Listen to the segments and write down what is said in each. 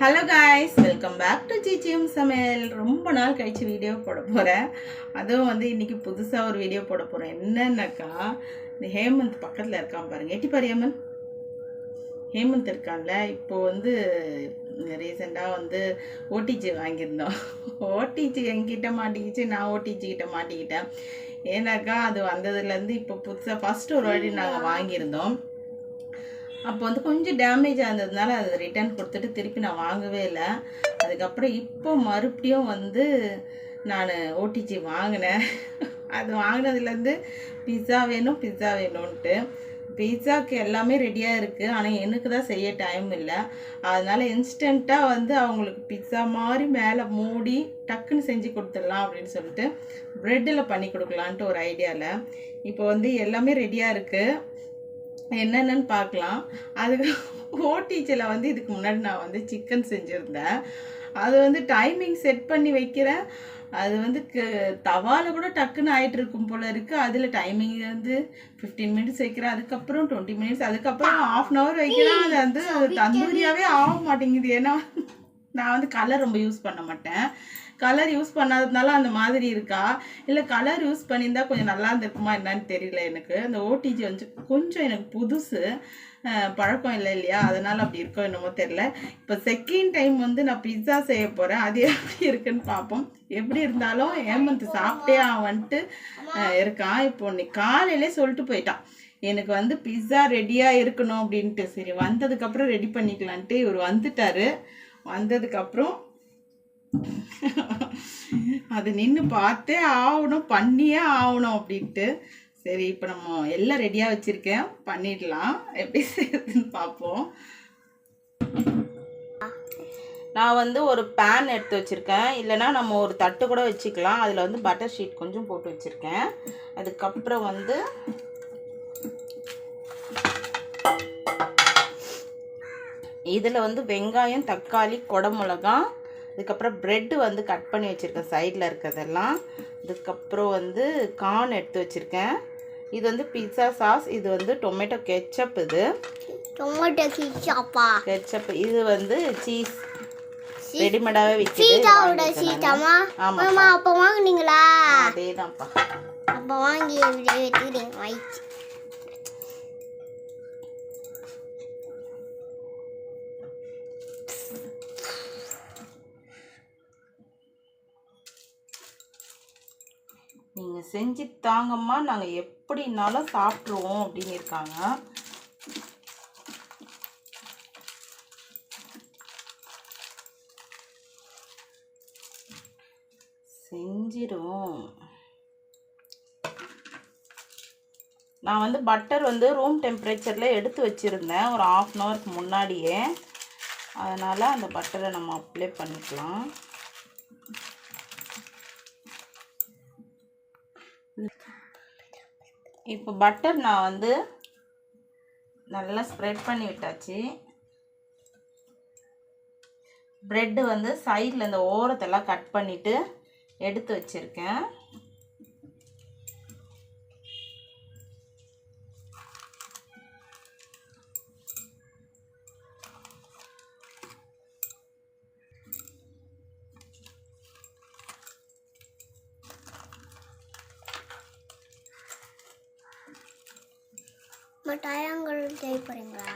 Hello guys welcome back to GGM சமையல் ரொம்ப நாள் கழிச்சு வீடியோ போட போகிறேன் அதுவும் வந்து இன்னைக்கு புதுசாக ஒரு வீடியோ போட போகிறேன் என்னன்னாக்கா இந்த ஹேமந்த் பக்கத்தில் இருக்கான் பாருங்க. எட்டி பாரு ஹேமந்த். இருக்கான்ல. இப்போ வந்து ரீசெண்டாக வந்து ஓடிஜி வாங்கியிருந்தோம். ஓடிஜி என்கிட்ட மாட்டிக்கிச்சு. நான் ஓடிஜி கிட்ட மாட்டிக்கிட்டேன். ஏன்னாக்கா அது வந்ததுலேருந்து இப்போ புதுசாக ஃபஸ்ட்டு ஒரு வாட்டி நாங்கள் வாங்கியிருந்தோம். அப்போ வந்து கொஞ்சம் டேமேஜ் ஆனதுனால அதை ரிட்டர்ன் கொடுத்துட்டு திருப்பி நான் வாங்கவே இல்லை. அதுக்கப்புறம் இப்போ மறுபடியும் வந்து நான் ஓடிஜி வாங்கினேன். அது வாங்கினதுலேருந்து பிஸ்ஸா வேணும் பிஸ்ஸா வேணும்ன்ட்டு. பீட்சாக்கு எல்லாமே ரெடியாக இருக்குது ஆனால் எனக்கு தான் செய்ய டைம் இல்லை. அதனால் இன்ஸ்டண்ட்டாக வந்து அவங்களுக்கு பிஸ்ஸா மாதிரி மேலே மூடி டக்குன்னு செஞ்சு கொடுத்துடலாம் அப்படின்னு சொல்லிட்டு ப்ரெட்டில் பண்ணி கொடுக்கலான்ட்டு ஒரு ஐடியாவில் இப்போ வந்து எல்லாமே ரெடியாக இருக்குது என்னென்னு பார்க்கலாம். அதுக்கு ஓடிஜியில் வந்து இதுக்கு முன்னாடி நான் வந்து சிக்கன் செஞ்சுருந்தேன். அது வந்து டைமிங் செட் பண்ணி வைக்கிறேன். அது வந்து க- தவால கூட டக்குன்னு ஆயிட்டு இருக்கும் போல இருக்கு. அதில் டைமிங் வந்து ஃபிஃப்டீன் மினிட்ஸ் வைக்கிறேன். அதுக்கப்புறம் டுவெண்ட்டி மினிட்ஸ் அதுக்கப்புறம் ஆஃப் அன் ஹவர் வைக்கிறேன். அது வந்து அது தந்தூரியாவே ஆக மாட்டேங்குது. ஏன்னா நான் வந்து கலர் ரொம்ப யூஸ் பண்ண மாட்டேன். கலர் யூஸ் பண்ணாததுனால அந்த மாதிரி இருக்கா? இல்லை கலர் யூஸ் பண்ணியிருந்தா கொஞ்சம் நல்லா இருந்திருக்குமா என்னன்னு தெரியல எனக்கு. அந்த ஓடிஜி வந்து கொஞ்சம் எனக்கு புதுசு பழக்கம் இல்லை இல்லையா? அதனால் அப்படி இருக்கோ என்னமோ தெரியல. இப்போ செகண்ட் டைம் வந்து நான் பிஸ்ஸா செய்ய போகிறேன் அது எப்படி இருக்குன்னு பார்ப்போம். எப்படி இருந்தாலும் ஹேமந்த் சாப்பிட்டே வந்துட்டு இருக்கான். இப்போ இன்னைக்கு காலையிலே சொல்லிட்டு போயிட்டான். எனக்கு வந்து பிஸ்ஸா ரெடியாக இருக்கணும் அப்படின்ட்டு. சரி வந்ததுக்கப்புறம் ரெடி பண்ணிக்கலான்ட்டு இவர் வந்துட்டாரு. வந்ததுக்கப்புறம் அது நின்று பார்த்தே ஆகணும் பண்ணியே ஆகணும் அப்படின்ட்டு. சரி இப்போ நம்ம எல்லாம் ரெடியாக வச்சுருக்கேன். பண்ணிடலாம். எப்படி செய்யுதுன்னு பார்ப்போம். நான் வந்து ஒரு பேன் எடுத்து வச்சுருக்கேன். இல்லைன்னா நம்ம ஒரு தட்டு கூட வச்சுக்கலாம். அதில் வந்து பட்டர் ஷீட் கொஞ்சம் போட்டு வச்சுருக்கேன். அதுக்கப்புறம் வந்து இதில் வந்து வெங்காயம் தக்காளி கொடமிளகாய் அதுக்கப்புறம் ப்ரெட்டு வந்து கட் பண்ணி வச்சுருக்கேன் சைடில் இருக்கிறதெல்லாம். அதுக்கப்புறம் வந்து கார்ன் எடுத்து வச்சுருக்கேன். இது வந்து பிஸ்ஸா சாஸ் இது வந்து டொமேட்டோ கெச்சப் இது. டொமேட்டோ கிச்சாப்பா கெச்சப் இது வந்து சீஸ் ரெடிமேடாகவே விற்கிது சீதாவோட சீதாமா. மாமா அப்போ வாங்குனீங்களா? அதே தான்ப்பா அப்போ வாங்கி இப்படி வச்சுக்கிறீங்க வாய்ச்சி நீங்கள் செஞ்சு தாங்கம்மா நாங்கள் எப்படின்னாலும் சாப்பிட்ருவோம் அப்படின்னு இருக்காங்க. செஞ்சிடும் நான் வந்து பட்டர் வந்து ரூம் டெம்பரேச்சரில் எடுத்து வச்சுருந்தேன். ஒரு ஆஃப் அன் ஹவருக்கு முன்னாடியே. அதனால் அந்த பட்டரை நம்ம அப்ளை பண்ணிக்கலாம். இப்போ பட்டர் நான் வந்து நல்லா ஸ்ப்ரெட் பண்ணி விட்டாச்சு. ப்ரெட்டு வந்து சைடில் இந்த ஓரத்தெல்லாம் கட் பண்ணிவிட்டு எடுத்து வச்சுருக்கேன் மிட்டாயங்கள் செய்ய போறீங்களா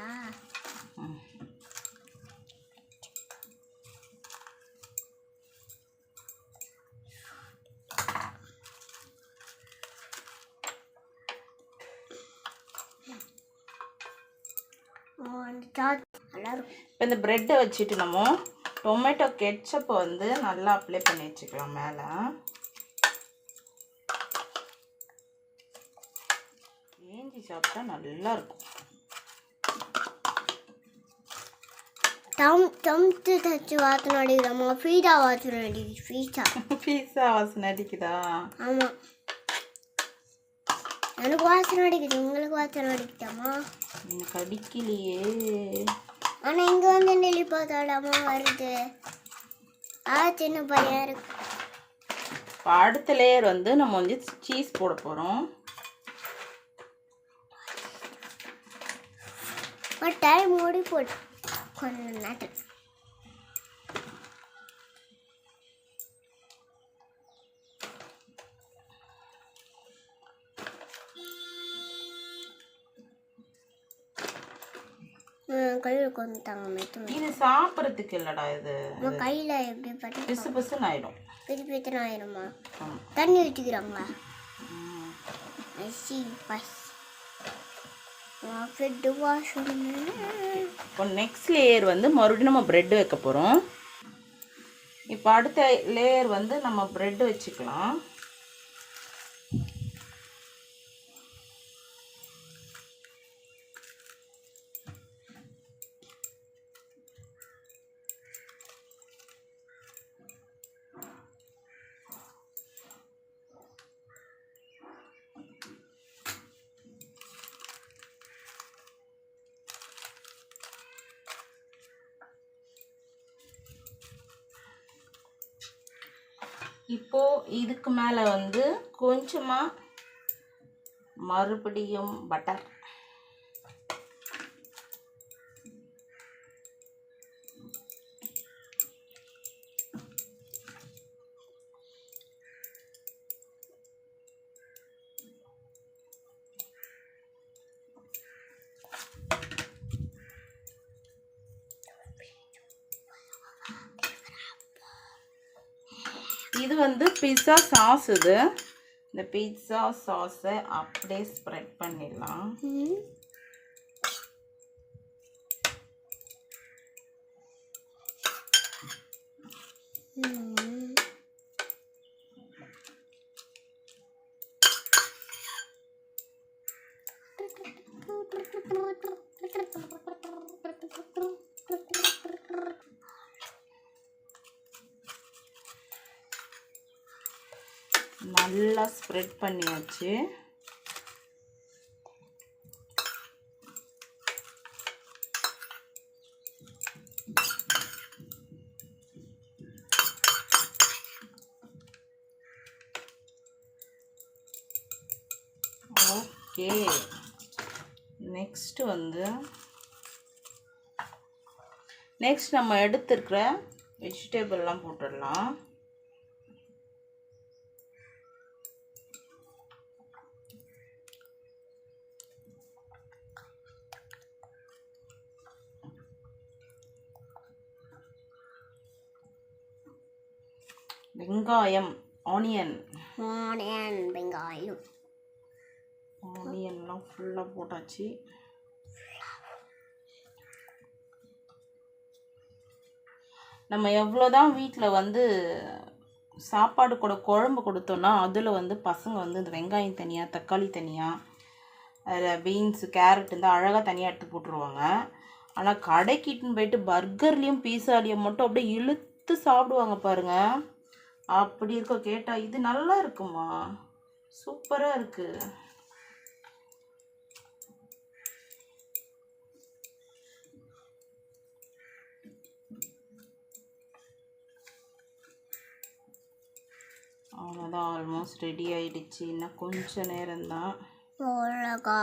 வந்துட்டா நல்லா இருக்கும் இப்போ இந்த ப்ரெட்டை வச்சுட்டு நம்ம டொமேட்டோ கெட்சப்பை வந்து நல்லா அப்ளை பண்ணி வச்சுக்கலாம் மேலே. ஏஞ்சி சாப்பிட்டா நல்லா இருக்கும் தம் தம்த்து தச்சு வாசனை அடிக்கிறோமா ஃபீடா வாசனை அடிக்குது பீஸா வாசனை அடிக்குதா? ஆமாம் எனக்கு வாசனை அடிக்குது. உங்களுக்கு வாசனை அடிக்குதாம்மா? எனக்கு அடிக்கலையே. ஆனால் இங்கே வந்து நெல்லி பார்த்தாடாமா வருது. ஆ சின்ன பையன் இருக்கு இப்போ அடுத்த லேயர் வந்து நம்ம வந்து சீஸ் போட போகிறோம் டைம் ஓடி போட்டு கொஞ்ச நேரத்தில். கையில் கொண்டு தாங்க மெத்து இது சாப்பிட்றதுக்கு இல்லடா இது. கையில் எப்படி பண்ணி பிசு பிசுன்னு ஆயிடும் பிரித்தன ஆயிருமா ஆமா. தண்ணி ஊற்றிக்கிறாங்களா. சி பஸ் ஃபிட்டு வாஷ் இப்போ நெக்ஸ்ட் லேயர் வந்து மறுபடியும் நம்ம பிரெட் வைக்க போகிறோம் இப்போ அடுத்த லேயர் வந்து நம்ம பிரெட் வச்சுக்கலாம். இப்போ இதுக்கு மேலே வந்து கொஞ்சமாக மறுபடியும் பட்டர் இது வந்து பிஸ்ஸா சாஸ் இது. இந்த பீட்சா சாஸை அப்படியே ஸ்ப்ரெட் பண்ணிடலாம். நல்லா ஸ்ப்ரெட் பண்ணியாச்சு. ஓகே. நெக்ஸ்ட் வந்து நெக்ஸ்ட் நம்ம எடுத்துருக்கிற வெஜிடபிள்லாம் போட்டுடலாம். வெங்காயம் ஆனியன் ஆனியன் வெங்காயம். ஆனியன்லாம் ஃபுல்லாக போட்டாச்சு. நம்ம எவ்வளோதான் வீட்டில் வந்து சாப்பாடு கூட குழம்பு கொடுத்தோன்னா அதில் வந்து பசங்க வந்து இந்த வெங்காயம் தனியாக தக்காளி தனியாக அதில் பீன்ஸு கேரட் இருந்தால் அழகாக தனியாக எடுத்து போட்டுருவாங்க. ஆனால் கடைக்கிட்டுன்னு போயிட்டு பர்கர்லேயும் பீஸாலையும் மட்டும் அப்படியே இழுத்து சாப்பிடுவாங்க பாருங்க. அப்படி இருக்க கேட்டால் இது நல்லா இருக்குமா? சூப்பராக இருக்குது அவ்வளோதான் ஆல்மோஸ்ட் ரெடி ஆயிடுச்சு. இன்னும் கொஞ்ச நேரம்தான். மிளகா.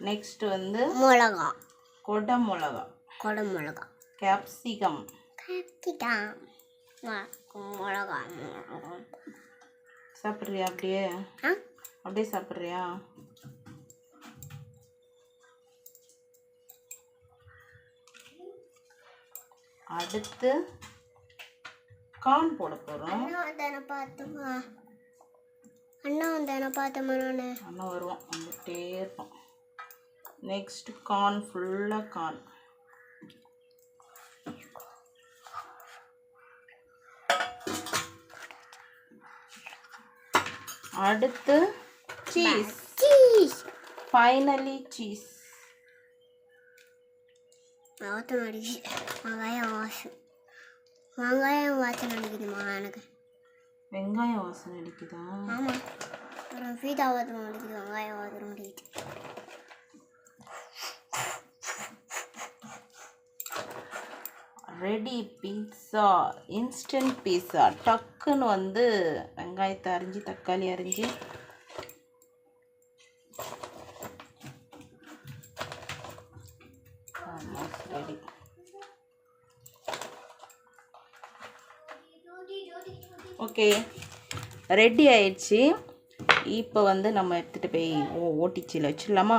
நெக்ஸ்ட் வந்து மிளகா. கொடை மிளகா கொடை மிளகா கேப்சிகம் கேப்சிகம் மிளகா சாப்பிட்றியா அப்படியே? அப்படியே சாப்பிட்றியா? அடுத்து கார்ன் போட போகிறோம் அண்ணா வந்தான பார்த்துமா? அண்ணா வந்தான பார்த்தோமா நான்? அண்ணன் வருவான் வந்துட்டே இருப்பான். நெக்ஸ்ட் கார்ன் ஃபுல்லாக கார்ன் அடுத்து சீஸ் சீஸ் ஃபைனலி சீஸ் வாசனை அடிக்குது வெங்காயம் வாசம் வெங்காயம் வாசனை அடிக்குதுமா எனக்கு. வெங்காயம் வாசனை அடிக்குதா? ஆமாம் அப்புறம் பீதா வாசனை அடிக்குது வெங்காயம் வாசனை அடிக்குது. ரெடி பீட்சா இன்ஸ்டன்ட் பீட்சா டக்குன்னு வந்து வெங்காயத்தை அரிஞ்சு தக்காளி அரிஞ்சு. ரெடி. ஓகே ரெடி ஆயிடுச்சு. இப்போ வந்து நம்ம எடுத்துகிட்டு போய் ஓ ஓட்டிச்சியில் வச்சிடலாமா?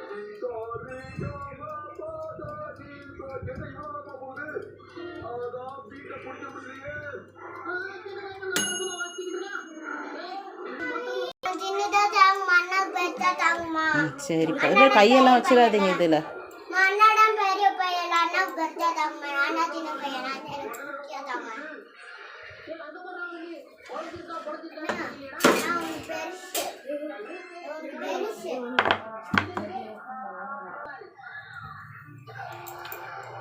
அண்ணா உன் பெருசு உன் பெருசு.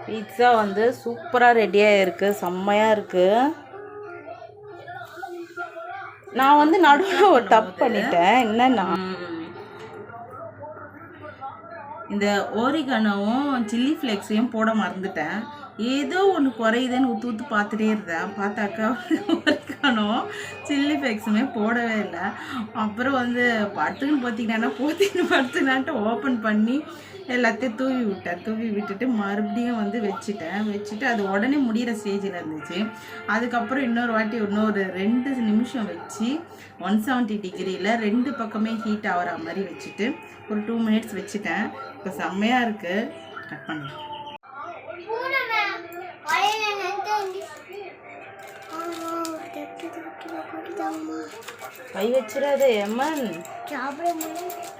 பீட்சா வந்து சூப்பராக ரெடியாக இருக்குது செம்மையாக இருக்குது நான் வந்து நடுவில் ஒரு தப்பு பண்ணிட்டேன். என்னன்னா இந்த ஓரிகனவும் சில்லி ஃப்ளேக்ஸையும் போட மறந்துட்டேன். ஏதோ ஒன்று குறையுதுன்னு ஊற்று ஊற்று பார்த்துட்டே இருந்தேன். பார்த்தாக்கா ஓரிகனவும் சில்லி ஃப்ளேக்ஸுமே போடவே இல்லை. அப்புறம் வந்து படுத்துன்னு பார்த்தீங்கன்னா போத்தின்னு படுத்துனான்ட்டு ஓப்பன் பண்ணி எல்லாத்தையும் தூவி விட்டேன். தூவி விட்டுட்டு மறுபடியும் வந்து வச்சுட்டேன். வச்சுட்டு அது உடனே முடிகிற ஸ்டேஜில் இருந்துச்சு. அதுக்கப்புறம் இன்னொரு வாட்டி இன்னொரு ரெண்டு நிமிஷம் வச்சு ஒன் செவன்ட்டி டிகிரியில் ரெண்டு பக்கமே ஹீட் ஆகிற மாதிரி வச்சுட்டு ஒரு டூ மினிட்ஸ் வச்சுட்டேன். இப்போ செம்மையாக இருக்குது கட் பண்ணலாம். கை வச்சிடாதே அம்மன். சாப்பிட முடியும்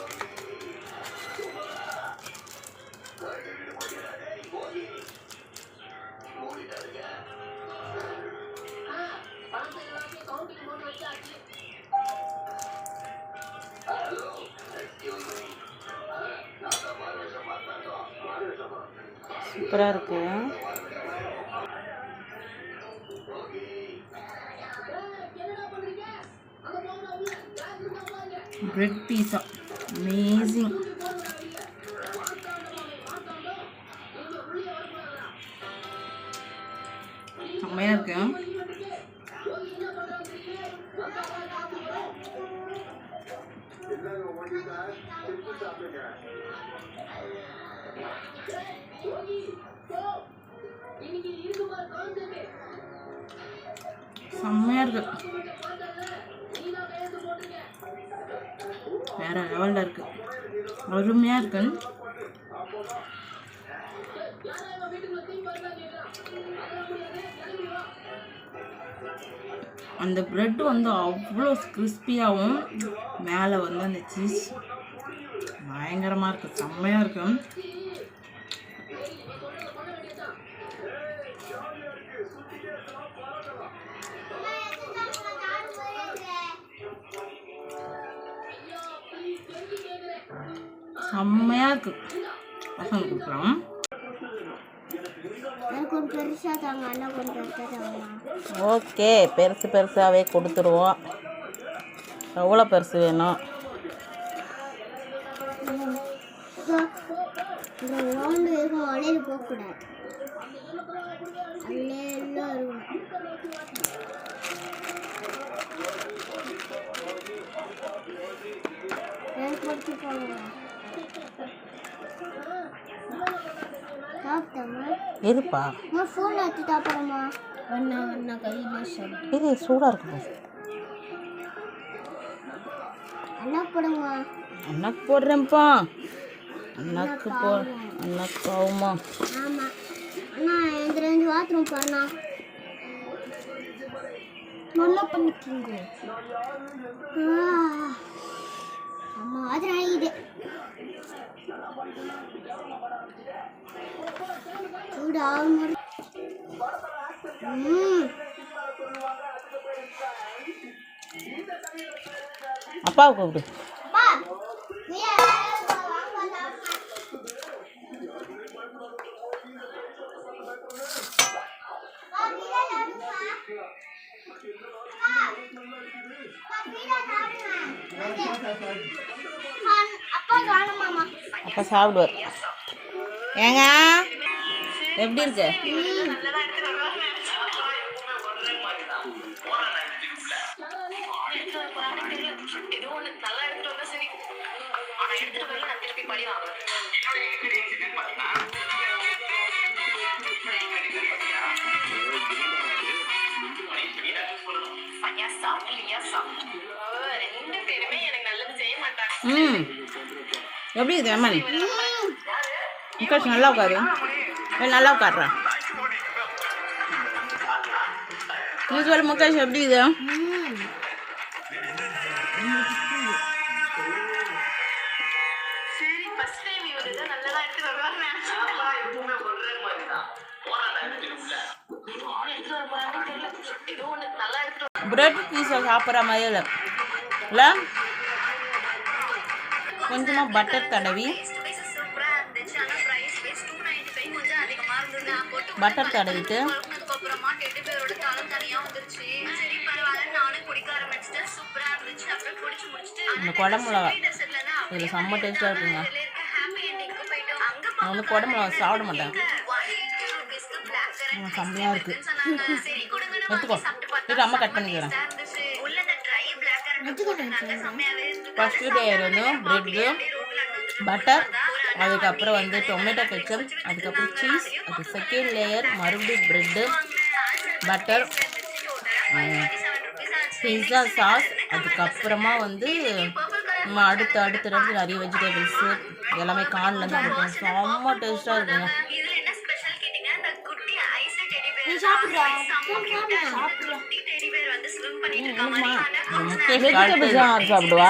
சூப்பராக இருக்கும் பிரெட் பீஸா அமேசிங் செம்மையாக இருக்கு. Thank you. செம்மையாக இருக்கு. வேற லெவலில் இருக்கு. அருமையாக இருக்கு. அந்த ப்ரெட் வந்து அவ்வளோ கிறிஸ்பியாகவும் மேலே வந்து அந்த சீஸ் பயங்கரமாக இருக்குது செம்மையாக இருக்கும் செம்மையாக இருக்குது பசங்க தாங்கம்மா. ஓகே பெருசு பெருசாகவே கொடுத்துருவோம். எவ்வளோ பெருசு வேணும்? போகக்கூடாது. இருப்பா அம்மா ஃபோன் எடுத்து சாப்பிட்றோமா அண்ணா அண்ணா கையில் சொல்லு இது சூடாக இருக்கும்? அண்ணா போடுங்கம்மா என்ன போடுறேன்ப்பா. அண்ணாக்கு போ அண்ணாக்கு ஆகுமா ஆமா. அண்ணா இந்த ரெண்டு பாத்ரூம் போறண்ணா நல்லா பண்ணிக்கிங்க. அம்மா பாத்ரூம் ஆகிது சூடா ம் அப்பாவை கூப்பிடு அப்பா நீயே வாங்க அப்பா காணுமாமா அப்பா சாப்பிடுவார் ஏங்க எப்படி இருக்கு? ம். எப்படி இருக்குது அம்மன் முக்காஷ் நல்லா உட்காரு. நல்லா உட்காடுறேன் நீ சொல்லு முகேஷ் எப்படி இது பிரெட் பீஸை சாப்பிட்ற மாதிரி இல்லை. இல்லை? கொஞ்சமாக பட்டர் தடவி. பட்டர் தடவிட்டு இந்த குடமிளகா இதில் செம்ம டேஸ்ட்டாக இருக்குங்க. நான் வந்து குடமிளகா சாப்பிட மாட்டேன். செம்மையாக இருக்குது எடுத்துக்கோ. இது அம்மா கட் பண்ணிக்கிறேன். ஃபஸ்ட்டு லேயர் வந்து ப்ரெட்டு பட்டர் அதுக்கப்புறம் வந்து டொமேட்டோ கெச்சப் அதுக்கப்புறம் சீஸ் அது செகண்ட் லேயர் மறுபடியும் ப்ரெட்டு பட்டர் பிஸ்ஸா சாஸ் அதுக்கப்புறமா வந்து நம்ம அடுத்து அடுத்து அடுத்து நிறைய வெஜிடபிள்ஸு எல்லாமே கார்ன்லேருந்து கொடுப்போம் செம்ம டேஸ்ட்டாக இருக்குங்க. சாப்பிடுவா?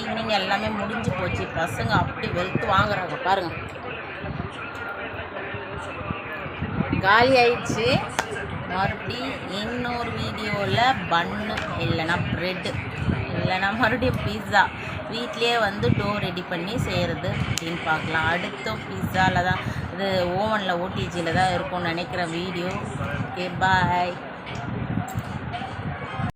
ஈவினிங் எல்லாமே முடிஞ்சு போச்சு. பசங்க அப்படி வெளுத்து வாங்குறாங்க. பாருங்கள் காலி ஆயிடுச்சு. மறுபடி இன்னொரு வீடியோவில் பன்னு இல்லைன்னா ப்ரெட்டு இல்லைன்னா மறுபடியும் பீஸா வீட்லேயே வந்து டோ ரெடி பண்ணி செய்கிறது அப்படின்னு பார்க்கலாம். அடுத்த பீஸாவில் தான் இது ஓவனில் ஓடிஜியில் தான் இருக்கும்னு நினைக்கிற வீடியோ. Okay bye